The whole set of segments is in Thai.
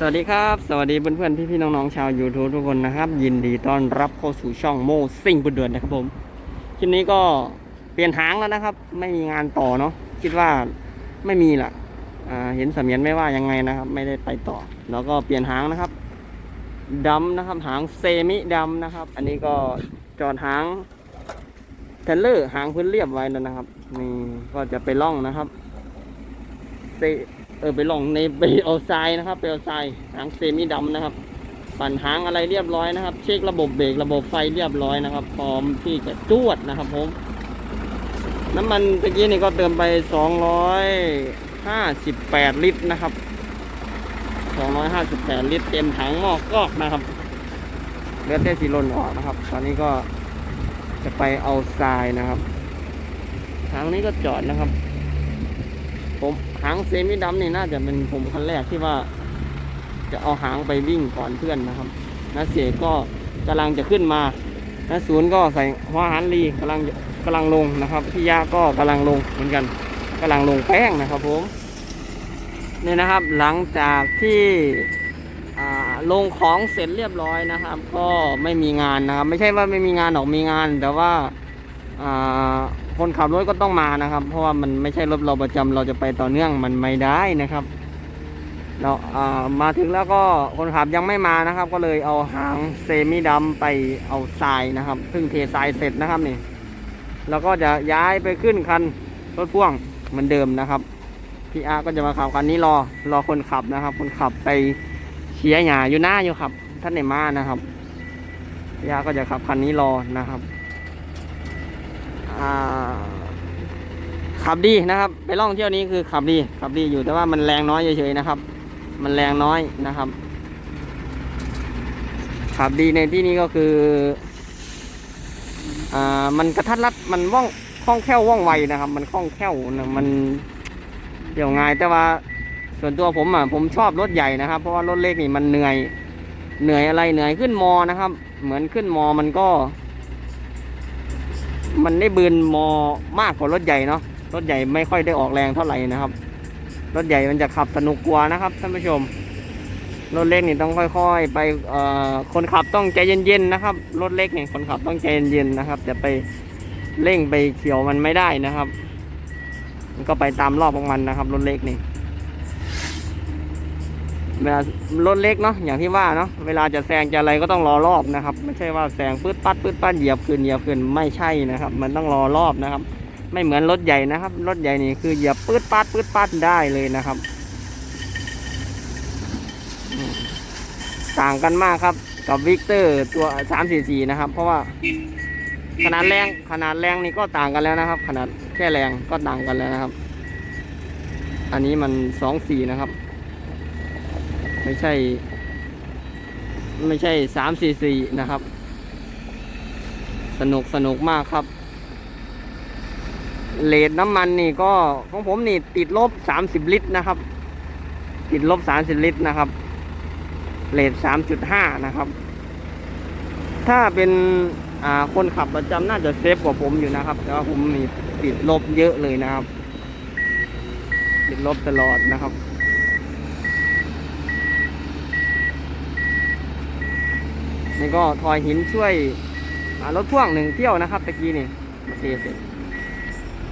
สวัสดีครับ สวัสดีเพื่อนๆพี่ๆน้องๆชาวยูทูบทุกคนนะครับ ยินดีต้อนรับเข้าสู่ช่องโมซิ่งบุญเดือนนะครับผมคลิปนี้ก็เปลี่ยนหางแล้วนะครับ ไม่มีงานต่อเนาะคิดว่าไม่มีละอ่าเห็นสมียนไม่ว่ายังไงนะครับ ไม่ได้ไปต่อ แล้วก็เปลี่ยนหางนะครับดำนะครับ หางเซมิดำนะครับ อันนี้ก็จอดหางเทรลเลอร์หางพื้นเรียบไว้แล้วนะครับนี่ก็จะไปล่องนะครับเซ เออไปลองในไปเอาทรายนะครับไปเอาทรายหางเซมิดำนะครับ ปั่นหางอะไรเรียบร้อยนะครับ เช็คระบบเบรกระบบไฟเรียบร้อยนะครับ พร้อมที่จะจวดนะครับผมน้ำมันตะกี้นี่ก็เติมไป 258 ลิตรนะครับ 258 ลิตร เต็มถังหม้อกอกนะครับเหลือแต่สีลนออกนะครับ ตอนนี้ก็จะไปเอาทรายนะครับ ทางนี้ก็จอดนะครับ ผม หางเซมิดำนี่น่าจะเป็นผมคันแรกที่ว่า จะเอาหางไปวิ่งก่อนเพื่อนนะครับนะเสียก็กำลังจะขึ้นมานะศูนย์ก็ใส่หัวหันลีกำลังกำลังลงนะครับพี่ยาก็กำลังลงเหมือนกันกำลังลงแป้งนะครับผมนี่นะครับหลังจากที่ลงของเสร็จเรียบร้อยนะครับ ก็ไม่มีงานนะครับ ไม่ใช่ว่าไม่มีงานออกมีงาน แต่ว่า คนขับรถก็ต้องมานะครับ เพราะว่ามันไม่ใช่รถเราประจำเราจะไปต่อเนื่องมันไม่ได้นะครับ เราอ่ามาถึงแล้วก็คนขับยังไม่มานะครับ ก็เลยเอาหางเซมิดำไปเอาทรายนะครับซึ่งเททรายเสร็จนะครับนี่แล้วก็จะย้ายไปขึ้นคันรถพ่วงเหมือนเดิมนะครับพี่อาก็จะมาขับคันนี้รอรอคนขับนะครับ คนขับไปเชียร์หยาอยู่หน้าอยู่ครับ ท่านไหนมานะครับพี่อาก็จะขับคันนี้รอนะครับ ขับดีนะครับ ไปล่องเที่ยวนี้คือขับดีขับดีอยู่แต่ว่ามันแรงน้อยเฉยๆนะครับ มันแรงน้อยนะครับ ขับดีในที่นี้ก็คืออ่ามันกระทัดรัดมันว่องคล่องแคล่วว่องไวนะครับ มันคล่องแคล่วนะมันเดี๋ยวง่ายแต่ว่าส่วนตัวผมอะผมชอบรถใหญ่นะครับ เพราะว่ารถเล็กนี่มันเหนื่อยเหนื่อยอะไรเหนื่อยขึ้นมอนะครับ เหมือนขึ้นมอมันก็ มันได้บืนมอมากกว่ารถใหญ่เนาะรถใหญ่ไม่ค่อยได้ออกแรงเท่าไหร่นะครับ รถใหญ่มันจะขับสนุกกว่านะครับท่านผู้ชม รถเล็กนี่ต้องค่อย ๆ ไปคนขับต้องใจเย็นๆนะครับ รถเล็กนี่คนขับต้องใจเย็นๆนะครับจะไปเร่งไปเขียวมันไม่ได้นะครับ มันก็ไปตามรอบของมันนะครับ รถเล็กนี่ เวลารถเล็กเนาะอย่างที่ว่าเนาะเวลาจะแซงจะอะไรก็ต้องรอรอบนะครับ ไม่ใช่ว่าแซงปื๊ดปัดปื๊ดปัดเหยียบขึ้นเหยียบขึ้นไม่ใช่นะครับ มันต้องรอรอบนะครับ ไม่เหมือนรถใหญ่นะครับ รถใหญ่นี่คือเหยียบปื๊ดปัดปื๊ดปัดได้เลยนะครับ ต่างกันมากครับกับวิกเตอร์ตัว 344 นะครับ เพราะว่าขนาดแรงขนาดแรงนี่ก็ต่างกันแล้วนะครับ ขนาดแค่แรงก็ต่างกันแล้วนะครับ อันนี้มัน 24 นะครับ ไม่ใช่ ไม่ใช่สามสี่สี่นะครับ สนุกสนุกมากครับเลทน้ำมันนี่ก็ของผมนี่ติดลบสามสิบลิตรนะครับ ติดลบสามสิบลิตรนะครับเลทสามจุดห้านะครับ ถ้าเป็นคนขับประจำน่าจะเซฟกว่าผมอยู่นะครับ แต่ว่าผมนี่ติดลบเยอะเลยนะครับ ติดลบตลอดนะครับ นี่ก็ทอยหินช่วยรถพ่วงหนึ่งเที่ยวนะครับตะกี้นี่เทเสร็จ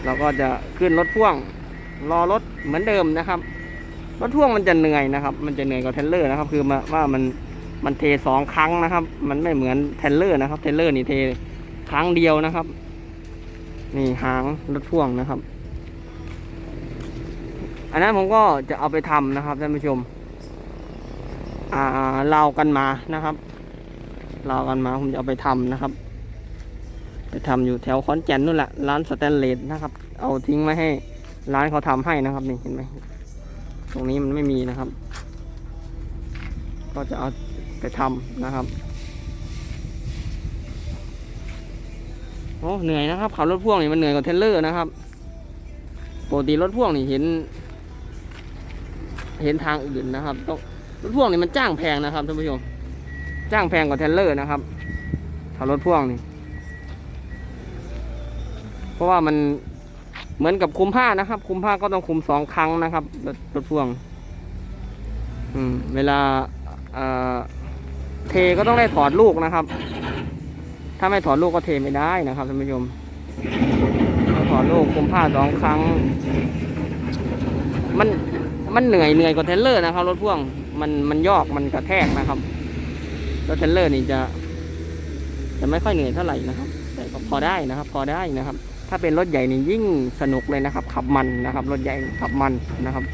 เราก็จะขึ้นรถพ่วง รอรถเหมือนเดิมนะครับ รถพ่วงมันจะเหนื่อยนะครับ มันจะเหนื่อยกว่าเทรลเลอร์นะครับ คือมาว่ามันมันเทสองครั้งนะครับ มันไม่เหมือนเทรลเลอร์นะครับ เทรลเลอร์นี่เทครั้งเดียวนะครับ นี่หางรถพ่วงนะครับ อันนั้นผมก็จะเอาไปทำนะครับท่านผู้ชม อ่าเรากันมานะครับ ลากันมาผมจะเอาไปทำนะครับ ไปทำอยู่แถวขอนแก่นนู่นแหละร้านสแตนเลสนะครับ เอาทิ้งไว้ให้ร้านเขาทำให้นะครับนี่เห็นไหมตรงนี้มันไม่มีนะครับ ก็จะเอาไปทำนะครับโอ้เหนื่อยนะครับขับรถพ่วงนี่มันเหนื่อยกว่าเทรลเลอร์นะครับปกติรถพ่วงนี่เห็น เห็นทางอื่นนะครับต้องรถพ่วงนี่มันจ้างแพงนะครับท่านผู้ชม จ้างแพงกว่าเทรลเลอร์นะครับถ้ารถพ่วงนี่ เพราะว่ามันเหมือนกับคุมผ้านะครับ คุมผ้าก็ต้องคุมสองครั้งนะครับรถรถพ่วง อืม เวลาเอ่อเทก็ต้องได้ถอดลูกนะครับ ถ้าไม่ถอดลูกก็เทไม่ได้นะครับท่านผู้ชมถอดลูกคุมผ้าสองครั้ง มันมันเหนื่อยเหนื่อยกว่าเทเลอร์นะครับ รถพ่วงมันมันยอกมันกระแทกนะครับ รถเทรลเลอร์นี่จะจะไม่ค่อยเหนื่อยเท่าไหร่นะครับ แต่ก็พอได้นะครับ พอได้นะครับ ถ้าเป็นรถใหญ่นี่ยิ่งสนุกเลยนะครับ ขับมันนะครับ รถใหญ่ขับมันนะครับ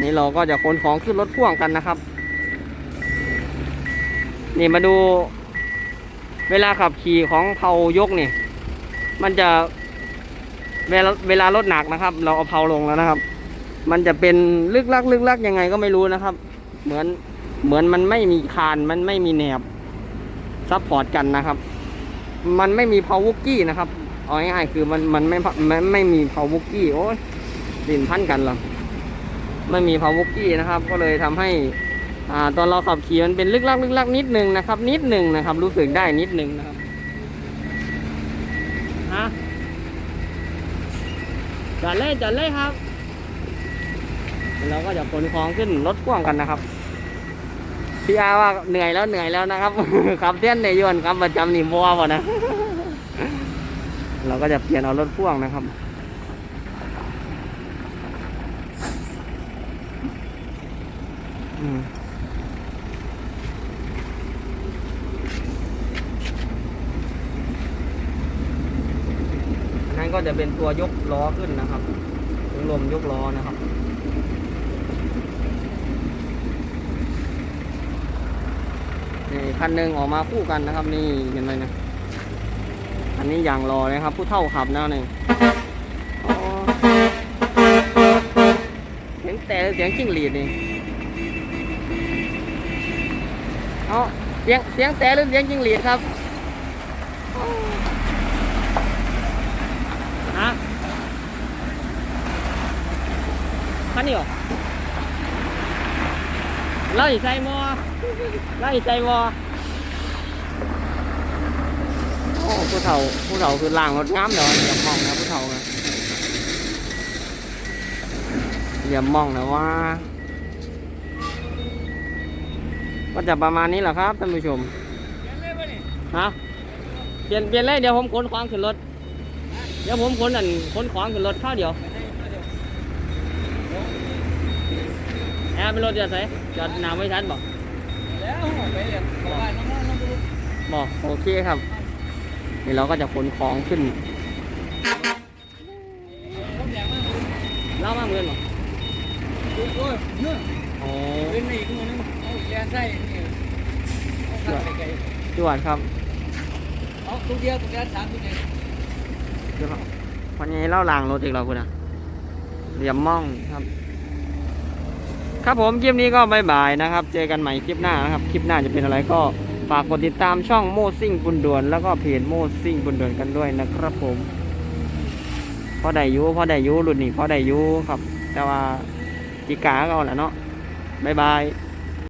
นี่เราก็จะขนของขึ้นรถพ่วงกันนะครับ นี่มาดู เวลาขับขี่ของเผายกนี่ มันจะเวลาเวลารถหนักนะครับ เราเอาเผาลงแล้วนะครับ มันจะเป็นลึกลักลึกลักยังไงก็ไม่รู้นะครับ เหมือนเหมือนมันไม่มีคานมันไม่มีแหนบซัพพอร์ตกันนะครับ มันไม่มีเพาวุกกี้นะครับเอาง่ายๆคือมันมันไม่ไม่ไม่มีเพาวุกกี้โอ้ยดินพันกันหรอไม่มีเพาวุกกี้นะครับ ก็เลยทำให้อ่าตอนเราขับขี่มันเป็นลึกลักลึกลักนิดนึงนะครับ นิดนึงนะครับ รู้สึกได้นิดนึงนะครับฮะจอดเลยจอดเลยครับ เราก็จะขนของขึ้นรถพ่วงกันนะครับพี่อาว่าเหนื่อยแล้วเหนื่อยแล้วนะครับขับเตี้ยนในยวนครับประจำนี่บัวบ่นะ เราก็จะเปลี่ยนเอารถพ่วงนะครับอืมนั่นก็จะเป็นตัวยกล้อขึ้นนะครับถุงลมยกล้อนะครับ คันหนึ่งออกมาคู่กันนะครับ นี่เห็นไหมนะอันนี้อย่างรอเลยครับ ผู้เท่าขับนะนี่เสียงแต่เสียงจิ้งหรีดนี่เอาเสียงเสียงแต่หรือเสียงจิ้งหรีดครับฮะคันนี้เหรอ เราอีใส่มอไล่ใจวอโอ้ผู้เฒ่าผู้เฒ่าคือล่างรถงามเดี๋ยวอย่ามองนะผู้เฒ่านะอย่ามองนะว่าก็จะประมาณนี้แหละครับท่านผู้ชมฮะเปลี่ยนเปลี่ยนเลยเดี๋ยวผมขนของขึ้นรถ เดี๋ยวผมขนอันขนของขึ้นรถข้าวเดียว แอบเป็นรถจะใส่จอดหนาไม่ทันบอกแล้วไปเรียนของบ้านน้องๆน้องๆบอกโอเคครับนี่เราก็จะขนของขึ้นผมอยากมาเล่ามาเมือนหรอดูโอ้ยเนื้อโอ้เป็นอีกมือนึงเอาแกนใส่นี่เอาขัดไกลจวดครับๆเอาตัวเดียวตัวเดียวสามตัวเดียวเดี๋ยวครับวันนี้เล่าลางรถอีกเราคุณนะเหลี่ยมม่องครับ ครับผมคลิปนี้ก็บายบายนะครับ เจอกันใหม่คลิปหน้านะครับ คลิปหน้าจะเป็นอะไรก็ฝากกดติดตามช่องโมซิ่งบุญด่วนแล้วก็เพจโมซิ่งบุญด่วนกันด้วยนะครับผมพอได้ยูพอได้ยูรุ่นนี้พอได้ยูครับ แต่ว่าจิกาก็เอาแหละเนาะบายบาย